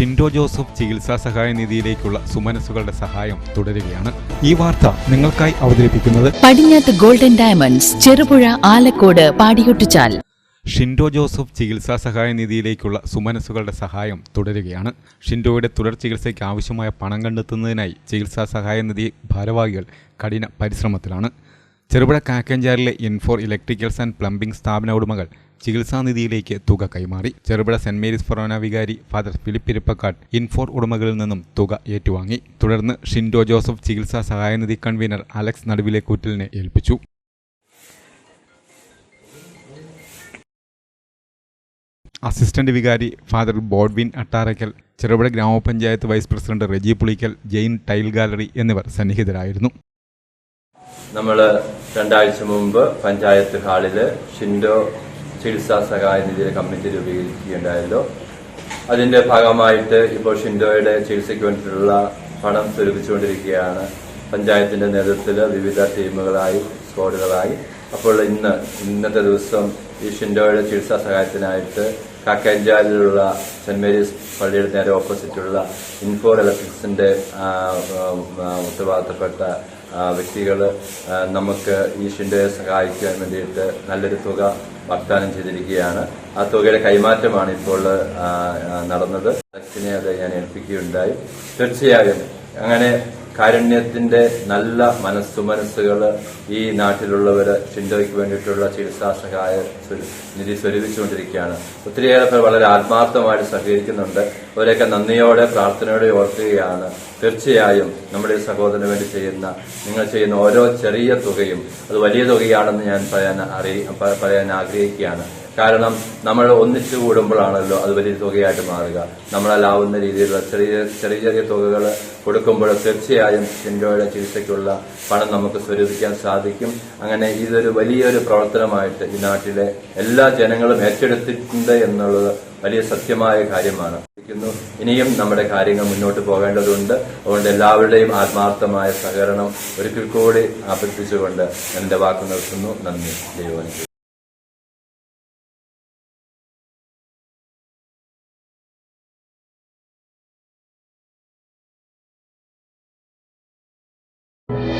ഷിൻഡോ ജോസഫ് ചികിത്സാ സഹായ നിധിയിലേക്കുള്ള സുമനസുകളുടെ സഹായം തുടരുകയാണ്. ഈ വാർത്ത നിങ്ങൾക്കായി അവതരിപ്പിക്കുന്നത് പടിഞ്ഞാത്ത് ഗോൾഡൻ ഡയമണ്ട്സ് ചെറുപുഴ ആലക്കോട് പാടിയൊട്ടിച്ചാൽ ഷിൻഡോ ജോസഫ് ചികിത്സാ സഹായ നിധിയിലേക്കുള്ള സുമനസുകളുടെ സഹായം തുടരുകയാണ്. ഷിൻഡോയുടെ തുടർ ചികിത്സയ്ക്ക് ആവശ്യമായ പണം കണ്ടെത്തുന്നതിനായി ചികിത്സാ സഹായ നിധി ഭാരവാഹികൾ കഠിന പരിശ്രമത്തിലാണ്. ചെറുപുഴ കാക്കഞ്ചാറിലെ ഇൻഫോർ ഇലക്ട്രിക്കൽസ് ആൻഡ് പ്ലംബിംഗ് സ്ഥാപന ഉടമകൾ ചികിത്സാ നിധിയിലേക്ക് തുക കൈമാറി. ചെറുപുഴ സെന്റ് മേരീസ് ഫൊറോന വികാരി ഫാദർ ഫിലിപ്പ് ഇരിപ്പക്കാട് ഇൻഫോർ ഉടമകളിൽ നിന്നും തുക ഏറ്റുവാങ്ങി. തുടർന്ന് ഷിൻഡോ ജോസഫ് ചികിത്സാ സഹായനിധി കൺവീനർ അലക്സ് നടുവിലെ കൂറ്റലിനെ ഏൽപ്പിച്ചു. അസിസ്റ്റന്റ് വികാരി ഫാദർ ബോഡ്വിൻ അട്ടാറയ്ക്കൽ ചെറുപുഴ ഗ്രാമപഞ്ചായത്ത് vice president Reji Pulickal Jain tile gallery എന്നിവർ സന്നിഹിതരായിരുന്നു. നമ്മൾ രണ്ടാഴ്ച മുമ്പ് പഞ്ചായത്ത് ഹാളിൽ ഷിൻഡോ ചികിത്സാ സഹായ നിധിയുടെ കമ്മിറ്റി രൂപീകരിക്കുകയുണ്ടായല്ലോ അതിന്റെ ഭാഗമായിട്ട് ഇപ്പോൾ ഷിൻഡോയുടെ ചികിത്സയ്ക്ക് വേണ്ടിയിട്ടുള്ള പണം സ്വരൂപിച്ചുകൊണ്ടിരിക്കുകയാണ് പഞ്ചായത്തിന്റെ നേതൃത്വത്തിൽ വിവിധ ടീമുകളായി സ്ക്വാഡുകളായി അപ്പോൾ ഇന്ന് ഇന്നത്തെ ദിവസം ഈ ഷിൻഡോയുടെ ചികിത്സാ സഹായത്തിനായിട്ട് കാക്കഞ്ചാലിലുള്ള സെന്റ് മേരീസ് പള്ളിയുടെ നേരെ ഓപ്പോസിറ്റുള്ള ഇൻഫോർ ഇലക്ട്രിക്സിന്റെ ഉത്തരവാദിത്തപ്പെട്ട വ്യക്തികൾ നമുക്ക് ഈ ഷിൻഡോയെ സഹായിക്കാൻ വേണ്ടിയിട്ട് നല്ലൊരു തുക വാഗ്ദാനം ചെയ്തിരിക്കുകയാണ്. ആ തുകയുടെ കൈമാറ്റമാണ് ഇപ്പോൾ നടന്നത്. അലക്സിനെ അത് ഞാൻ ഏൽപ്പിക്കുകയുണ്ടായി. തീർച്ചയായും അങ്ങനെ കാരുണ്യത്തിന്റെ നല്ല മനസ്സു മനസ്സുകൾ ഈ നാട്ടിലുള്ളവർ ഷിൻഡോയ്ക്ക് വേണ്ടിയിട്ടുള്ള ചികിത്സാ സഹായ നിധി സ്വരൂപിച്ചുകൊണ്ടിരിക്കുകയാണ്. ഒത്തിരിയേറെ പേർ വളരെ ആത്മാർത്ഥമായിട്ട് സഹകരിക്കുന്നുണ്ട്. അവരെയൊക്കെ നന്ദിയോടെ പ്രാർത്ഥനയോടെ ഓർക്കുകയാണ്. തീർച്ചയായും നമ്മുടെ ഈ സഹോദരന് വേണ്ടി ചെയ്യുന്ന നിങ്ങൾ ചെയ്യുന്ന ഓരോ ചെറിയ തുകയും അത് വലിയ തുകയാണെന്ന് ഞാൻ പറയാൻ അറിയി പറയാൻ ആഗ്രഹിക്കുകയാണ്. കാരണം നമ്മൾ ഒന്നിച്ചു കൂടുമ്പോഴാണല്ലോ അത് വലിയ തുകയായിട്ട് മാറുക. നമ്മളാവുന്ന രീതിയിലുള്ള ചെറിയ ചെറിയ ചെറിയ തുകകൾ കൊടുക്കുമ്പോൾ തീർച്ചയായും ഷിൻഡോയുടെ ചികിത്സയ്ക്കുള്ള പണം നമുക്ക് സ്വരൂപിക്കാൻ സാധിക്കും. അങ്ങനെ ഇതൊരു വലിയൊരു പ്രവർത്തനമായിട്ട് ഈ നാട്ടിലെ എല്ലാ ജനങ്ങളും ഏറ്റെടുത്തിട്ടുണ്ട് എന്നുള്ളത് വലിയ സത്യമായ കാര്യമാണ്. ഇനിയും നമ്മുടെ കാര്യങ്ങൾ മുന്നോട്ട് പോകേണ്ടതുണ്ട്. അതുകൊണ്ട് എല്ലാവരുടെയും ആത്മാർത്ഥമായ സഹകരണം ഒരിക്കൽ കൂടി അഭ്യർത്ഥിച്ചുകൊണ്ട് എന്റെ വാക്ക് നിർത്തുന്നു. നന്ദി. ദൈവം